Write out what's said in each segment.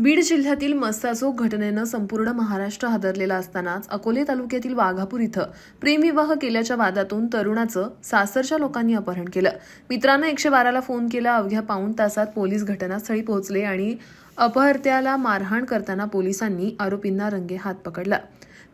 बीड जिल्ह्यातील मस्साचोक घटनेनं संपूर्ण महाराष्ट्र हादरलेला असतानाच अकोले तालुक्यातील वाघापूर इथं प्रेमविवाह केल्याच्या वादातून तरुणाचं सासरच्या लोकांनी अपहरण केलं. मित्रानं एकशे बाराला फोन केला अवघ्या पाऊण तासात पोलीस घटनास्थळी पोहोचले आणि अपहर्त्याला मारहाण करताना पोलिसांनी आरोपींना रंगे हात पकडला.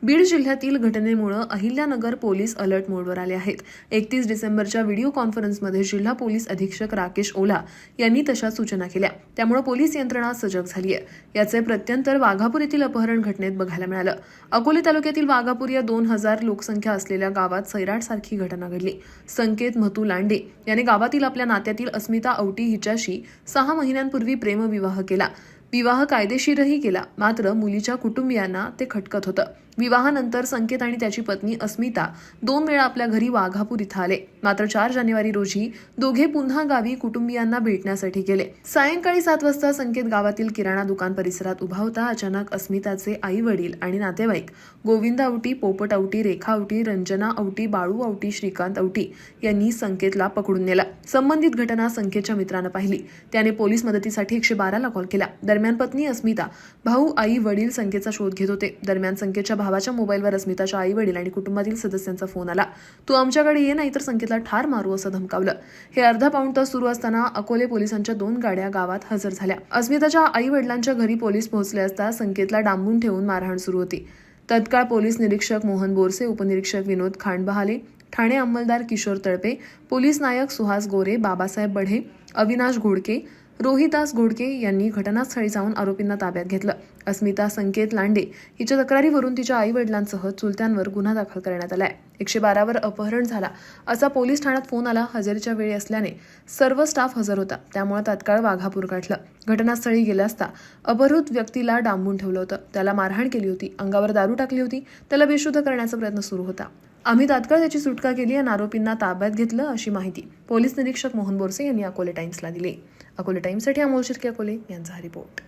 बीड जिल्ह्यातील घटनेमुळे अहिल्यानगर पोलीस अलर्ट मोडवर आले आहेत. एकतीस डिसेंबरच्या व्हिडिओ कॉन्फरन्समध्ये जिल्हा पोलीस अधीक्षक राकेश ओला यांनी तशा सूचना केल्या. त्यामुळे पोलीस यंत्रणा सजग झाली आहे याचे प्रत्यंतर वाघापूर येथील अपहरण घटनेत बघायला मिळालं. अकोले तालुक्यातील वाघापूर या दोन हजार लोकसंख्या असलेल्या गावात सैराटसारखी घटना घडली. संकेत महतू लांडे याने गावातील आपल्या नात्यातील अस्मिता औटी हिच्याशी सहा महिन्यांपूर्वी प्रेमविवाह केला. विवाह कायदेशीरही केला मात्र मुलीच्या कुटुंबियांना ते खटकत होतं. विवाहानंतर संकेत आणि त्याची पत्नी अस्मिता दोन वेळा आपल्या घरी वाघापूर इथं आले. मात्र चार जानेवारी रोजी दोघे पुन्हा गावी कुटुंबियांना भेटण्यासाठी गेले. सायंकाळी सात वाजता संकेत गावातील किराणा दुकान परिसरात उभा होता. अचानक अस्मिताचे आई वडील आणि नातेवाईक गोविंद औटी पोपट औटी रेखा औटी रंजना औटी बाळू औटी श्रीकांत औटी यांनी संकेतला पकडून नेला. संबंधित घटना संकेतच्या मित्रानं पाहिली. त्याने पोलीस मदतीसाठी एकशे बाराला कॉल केला. दरम्यान पत्नी अस्मिता भाऊ आई वडील संकेतचा शोध घेत होते. दरम्यान संकेतच्या भावाच्या मोबाईलवर अस्मिताच्या आई वडील आणि कुटुंबातील सदस्यांचा फोन आला. तू आमच्याकडे ये नाही तर संकेतला ठार मारू असं धमकावलं. हे अर्धा पाऊण तास सुरू असताना अकोले पोलिसांच्या दोन गाड्या गावात हजर झाल्या. अस्मिताच्या आई वडिलांच्या घरी पोलीस पोहोचले असता संकेतला डांबून ठेवून मारहाण सुरू होती. तत्काळ पोलीस निरीक्षक मोहन बोरसे उपनिरीक्षक विनोद खांडबहाले ठाणे अंमलदार किशोर तळपे पोलीस नायक सुहास गोरे बाबासाहेब बढे अविनाश घोडके रोहिदास घोडके यांनी घटनास्थळी जाऊन आरोपींना ताब्यात घेतलं. अस्मिता संकेत लांडे हिच्या तक्रारीवरून तिच्या आई वडिलांसह चुलत्यांवर गुन्हा दाखल करण्यात आलाय. एकशे बारावर अपहरण झाला असा पोलीस ठाण्यात फोन आला हजेरीच्या वेळी असल्याने सर्व स्टाफ हजर होता. त्यामुळे तात्काळ वाघापूर गाठलं. घटनास्थळी गेला असता अपहृत व्यक्तीला डांबून ठेवलं होतं. त्याला मारहाण केली होती. अंगावर दारू टाकली होती. त्याला बेशुद्ध करण्याचा प्रयत्न सुरू होता. आम्ही तात्काळ त्याची सुटका केली आणि आरोपींना ताब्यात घेतलं अशी माहिती पोलीस निरीक्षक मोहन बोरसे यांनी अकोले टाइम्सला दिली. अकोले टाइम्ससाठी अमोल शिर्के अकोले यांचा हा रिपोर्ट.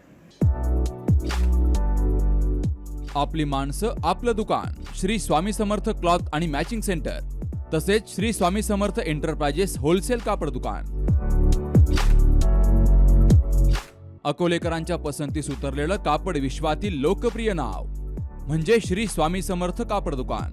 आपली माणसं आपलं दुकान श्री स्वामी समर्थ क्लॉथ आणि मॅचिंग सेंटर तसेच श्री स्वामी समर्थ एंटरप्राइजेस होलसेल कापड दुकान. अकोलेकरांच्या पसंतीस उतरलेलं कापड विश्वातील लोकप्रिय नाव म्हणजे श्री स्वामी समर्थ कापड दुकान.